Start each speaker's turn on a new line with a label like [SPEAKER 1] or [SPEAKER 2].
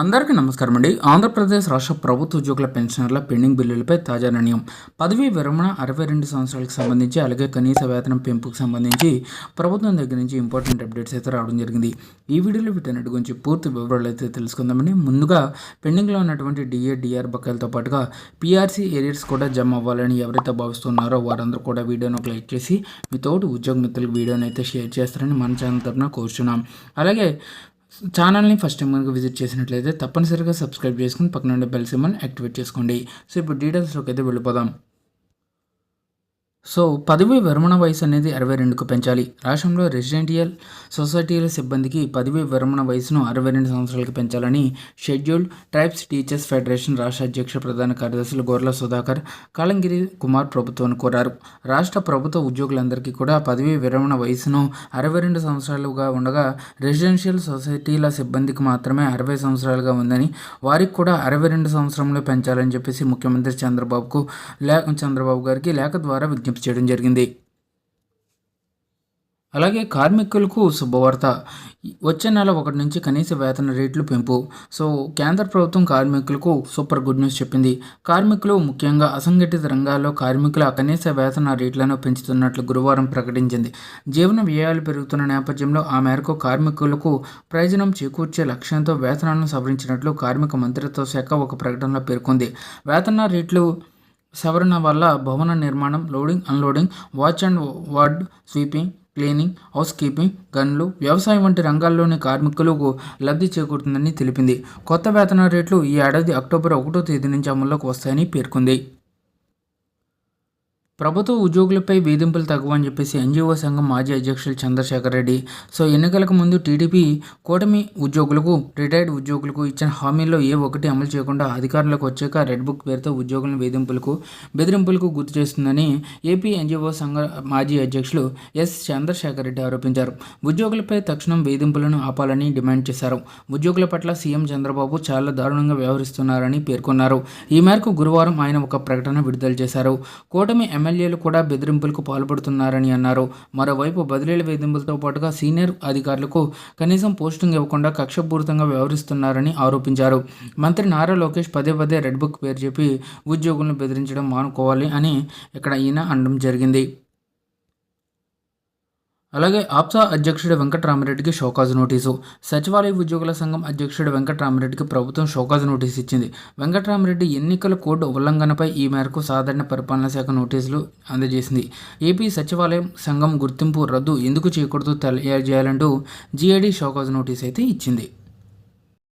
[SPEAKER 1] అందరికీ నమస్కారం అండి ఆంధ్రప్రదేశ్ రాష్ట్ర ప్రభుత్వ ఉద్యోగుల పెన్షనర్ల పెండింగ్ బిల్లులపై తాజా నిర్ణయం. పదవీ విరమణ అరవై రెండు సంవత్సరాలకు సంబంధించి అలాగే కనీస వేతనం పెంపుకు సంబంధించి ప్రభుత్వం దగ్గర నుంచి ఇంపార్టెంట్ అప్డేట్స్ అయితే రావడం జరిగింది. ఈ వీడియోలో వీటన్నిటి గురించి పూర్తి వివరాలు అయితే తెలుసుకుందామని ముందుగా పెండింగ్లో ఉన్నటువంటి డిఏ డిఆర్ బకాయిలతో పాటుగా పీఆర్సీ ఏరియర్స్ కూడా జమ అవ్వాలని ఎవరైతే భావిస్తున్నారో వారందరూ కూడా వీడియోను ఒక లైక్ చేసి మీ తోటి ఉద్యోగ మిత్రులకు వీడియోని అయితే షేర్ చేస్తారని మన ఛానల్ తరఫున కోరుచున్నాం. అలాగే ఛానల్ని ఫస్ట్ టైం కనుక విజిట్ చేసినట్లయితే తప్పనిసరిగా సబ్స్క్రైబ్ చేసుకుని పక్కన ఉండే బెల్ సిమ్మని యాక్టివేట్ చేసుకోండి. సో ఇప్పుడు డీటెయిల్స్లోకి అయితే వెళ్ళిపోదాం. సో పదవీ విరమణ వయసు అనేది అరవై రెండుకు పెంచాలి. రాష్ట్రంలో రెసిడెంటియల్ సొసైటీల సిబ్బందికి పదవీ విరమణ వయసును అరవై రెండు సంవత్సరాలకు పెంచాలని షెడ్యూల్డ్ ట్రైబ్స్ టీచర్స్ ఫెడరేషన్ రాష్ట్ర అధ్యక్ష ప్రధాన కార్యదర్శులు గోర్ల సుధాకర్ కాలంగిరి కుమార్ ప్రభుత్వాన్ని కోరారు. రాష్ట్ర ప్రభుత్వ ఉద్యోగులందరికీ కూడా పదవీ విరమణ వయసును అరవై రెండు సంవత్సరాలుగా ఉండగా రెసిడెన్షియల్ సొసైటీల సిబ్బందికి మాత్రమే అరవై సంవత్సరాలుగా ఉందని వారికి కూడా అరవై రెండు సంవత్సరంలో పెంచాలని చెప్పేసి ముఖ్యమంత్రి చంద్రబాబుకు లే చంద్రబాబు గారికి లేఖ ద్వారా విజ్ఞప్తి చేయడం జరిగింది. అలాగే కార్మికులకు శుభవార్త. వచ్చే నెల ఒకటి నుంచి కనీస వేతన రేట్లు పెంపు. సో కేంద్ర ప్రభుత్వం కార్మికులకు సూపర్ గుడ్ న్యూస్ చెప్పింది. కార్మికులు ముఖ్యంగా అసంఘటిత రంగాల్లో కార్మికుల కనీస వేతన రేట్లను పెంచుతున్నట్లు గురువారం ప్రకటించింది. జీవన వ్యయాలు పెరుగుతున్న నేపథ్యంలో ఆ మేరకు కార్మికులకు ప్రయోజనం చేకూర్చే లక్ష్యంతో వేతనాలను సవరించినట్లు కార్మిక మంత్రిత్వ శాఖ ఒక ప్రకటనలో పేర్కొంది. వేతన రేట్లు సవరణ వల్ల భవన నిర్మాణం loading unloading watch and ward sweeping cleaning house keeping గన్లు వ్యవసాయం వంటి రంగాల్లోని కార్మికులకు లబ్ధి చేకూరుతుందని తెలిపింది. కొత్త వేతన రేట్లు ఈ ఏడాది అక్టోబర్ ఒకటో తేదీ నుంచి అమల్లోకి వస్తాయని పేర్కొంది. ప్రభుత్వ ఉద్యోగులపై వేధింపులు తగ్గవని చెప్పేసి ఎన్జిఓ సంఘం మాజీ అధ్యక్షులు చంద్రశేఖర్ రెడ్డి. సో ఎన్నికలకు ముందు టీడీపీ కూటమి ఉద్యోగులకు రిటైర్డ్ ఉద్యోగులకు ఇచ్చిన హామీల్లో ఏ ఒక్కటి అమలు చేయకుండా అధికారంలోకి వచ్చాక రెడ్ బుక్ పేరుతో ఉద్యోగులను వేధింపులకు బెదిరింపులకు గుర్తు చేస్తుందని ఏపీ ఎన్జిఓ సంఘ మాజీ అధ్యక్షులు ఎస్ చంద్రశేఖర్ రెడ్డి ఆరోపించారు. ఉద్యోగులపై తక్షణం వేధింపులను ఆపాలని డిమాండ్ చేశారు. ఉద్యోగుల పట్ల సీఎం చంద్రబాబు చాలా దారుణంగా వ్యవహరిస్తున్నారని పేర్కొన్నారు. ఈ మేరకు గురువారం ఆయన ఒక ప్రకటన విడుదల చేశారు. కూటమి ఎమ్మెల్యేలు కూడా బెదిరింపులకు పాల్పడుతున్నారని అన్నారు. మరోవైపు బదిలీల వేధింపులతో పాటుగా సీనియర్ అధికారులకు కనీసం పోస్టింగ్ ఇవ్వకుండా కక్షపూరితంగా వ్యవహరిస్తున్నారని ఆరోపించారు. మంత్రి నారా లోకేష్ పదే పదే రెడ్ బుక్ పేరు చెప్పి ఉద్యోగులను బెదిరించడం మానుకోవాలి అని ఇక్కడ ఈయన అనడం జరిగింది. అలాగే ఆప్సా అధ్యక్షుడు వెంకటరామరెడ్డికి షోకాజ్ నోటీసు. సచివాలయ ఉద్యోగుల సంఘం అధ్యక్షుడు వెంకటరామరెడ్డికి ప్రభుత్వం షోకాజ్ నోటీసు ఇచ్చింది. వెంకటరామరెడ్డి ఎన్నికల కోడ్ ఉల్లంఘనపై ఈ మేరకు సాధారణ పరిపాలనా శాఖ నోటీసులు అందజేసింది. ఏపీ సచివాలయం సంఘం గుర్తింపు రద్దు ఎందుకు చేయకూడదు తెలియజేయాలంటూ జీఐడి షోకాజ్ నోటీస్ అయితే ఇచ్చింది.